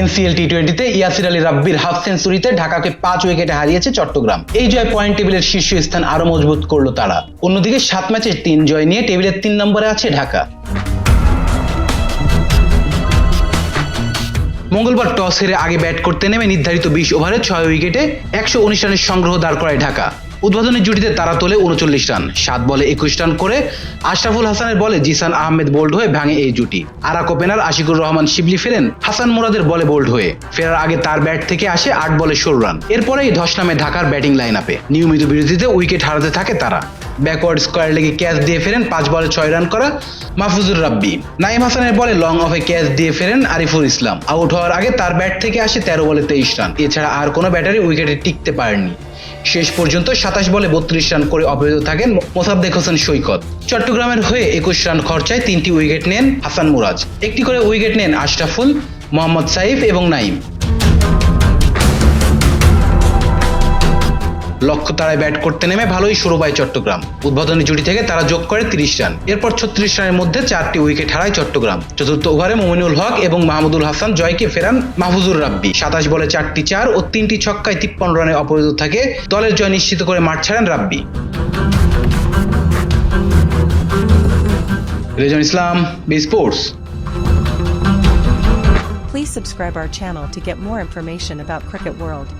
NCL T টোয়েন্টিতে ইয়াসির আলী রাব্বির half সেঞ্চুরিতে ঢাকাকে পাঁচ উইকেটে হারিয়েছে চট্টগ্রাম। এই জয় পয়েন্ট টেবিলের শীর্ষ স্থান আরও মজবুত করল তারা। অন্যদিকে সাত ম্যাচের তিন জয় নিয়ে টেবিলের তিন নম্বরে আছে ঢাকা। মঙ্গলবার টস হেরে আগে ব্যাট করতে নেমে নির্ধারিত বিশ ওভারে ছয় উইকেটে একশো উনিশ রানের সংগ্রহ দাঁড় করায় ঢাকা। উদ্বোধনের জুটিতে তারা তোলে উনচল্লিশ রান। সাত বলে একুশ রান করে আশরাফুল হাসানের বলে জিসান আহমেদ বোল্ড হয়ে ভাঙে এই জুটি। আরাক ওপেনার আশিকুর রহমান শিবলি ফেরেন হাসান মুরাদের বলে বোল্ড হয়ে। ফেরার আগে তার ব্যাট থেকে আসে আট বলে ষোলো রান। এরপরেই ধস নামে ঢাকার ব্যাটিং লাইন আপে নিয়মিত বিরতিতে উইকেট হারাতে থাকে তারা। ব্যাকওয়ার্ড স্কোয়ার লেগে ক্যাচ দিয়ে ফেরেন, পাঁচ বলে ছয় রান করা মাহফুজুর রাব্বি। নাইম হাসানের বলে লং অফে ক্যাচ দিয়ে ফেরেন আরিফুল ইসলাম। আউট হওয়ার আগে তার ব্যাট থেকে আসে তেরো বলে তেইশ রান এছাড়া আর কোনো ব্যাটারি উইকেটে টিকতে পারেনি শেষ পর্যন্ত সাতাশ বলে বত্রিশ রান করে অপরাজিত থাকেন মোসাদ্দেক হোসেন সৈকত। চট্টগ্রামের হয়ে একুশ রান খরচায় তিনটি উইকেট নেন হাসান মুরাজ। একটি করে উইকেট নেন আশরাফুল, মোহাম্মদ সাইফ এবং নাইম লক্ষ্য তারায় ব্যাট করতে নেমে ভালোই শুরু পায় চট্টগ্রাম। উদ্বোধনী জুটি থেকে তারা যোগ করে তিরিশ রান। এরপর ছত্রিশ রানের মধ্যে চারটি উইকেট হারায় চট্টগ্রাম। চতুর্থ ওভারে মোমিনুল হক এবং মাহমুদুল হাসান জয়কে ফেরান মাহফুজুর রাব্বি। সাতাশ বলে চারটি চার ও তিনটি ছক্কায় তিপ্পান্ন রানে অপরাজিত থাকে। দলের জয় নিশ্চিত করে মাঠ ছাড়েন Rabbi. Rejon Islam, B sports. Please subscribe our channel to get more information about Cricket World.